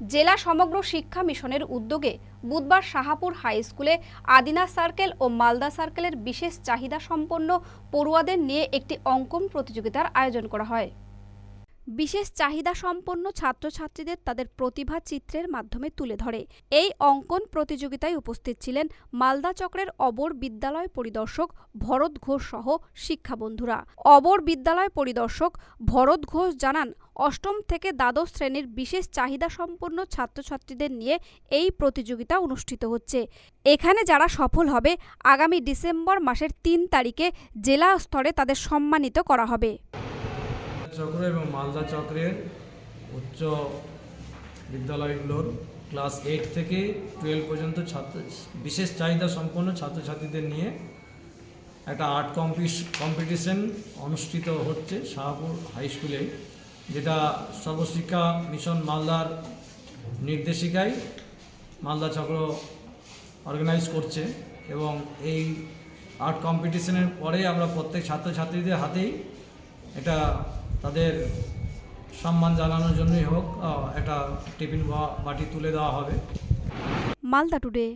জেলা সমগ্র শিক্ষা মিশনের উদ্যোগে বুধবার শাহাপুর হাই স্কুলে আদিনা সার্কেল ও মালদা সার্কেলের বিশেষ চাহিদা সম্পন্ন পড়ুয়াদের নিয়ে একটি অঙ্কন প্রতিযোগিতার আয়োজন করা হয়। বিশেষ চাহিদা সম্পন্ন ছাত্রছাত্রীদের তাদের প্রতিভা চিত্রের মাধ্যমে তুলে ধরে। এই অঙ্কন প্রতিযোগিতায় উপস্থিত ছিলেন মালদা চক্রের অবর বিদ্যালয় পরিদর্শক ভরত ঘোষ সহ শিক্ষাবন্ধুরা। অবর বিদ্যালয় পরিদর্শক ভরত ঘোষ জানান অষ্টম থেকে দ্বাদশ শ্রেণির বিশেষ চাহিদা সম্পন্ন ছাত্রছাত্রীদের নিয়ে এই প্রতিযোগিতা অনুষ্ঠিত হচ্ছে। এখানে যারা সফল হবে, আগামী ডিসেম্বর মাসের তিন তারিখে জেলা স্তরে তাদের সম্মানিত করা হবে। চক্র এবং মালদা চক্রের উচ্চ বিদ্যালয়গুলোর ক্লাস এইট থেকে টুয়েলভ পর্যন্ত ছাত্র, বিশেষ চাহিদা সম্পন্ন ছাত্রছাত্রীদের নিয়ে একটা আর্ট কম্পিটিশন অনুষ্ঠিত হচ্ছে শাহপুর হাই স্কুলে। যেটা সর্বশিক্ষা মিশন মালদার নির্দেশিকায় মালদা চক্র অর্গানাইজ করছে এবং এই আর্ট কম্পিটিশনের পরে আমরা প্রত্যেক ছাত্রছাত্রীদের হাতেই এটা তাদের সম্মান জানানোর জন্যই হোক একটা টিফিন বাটি তুলে দেওয়া হবে। মালদা টুডে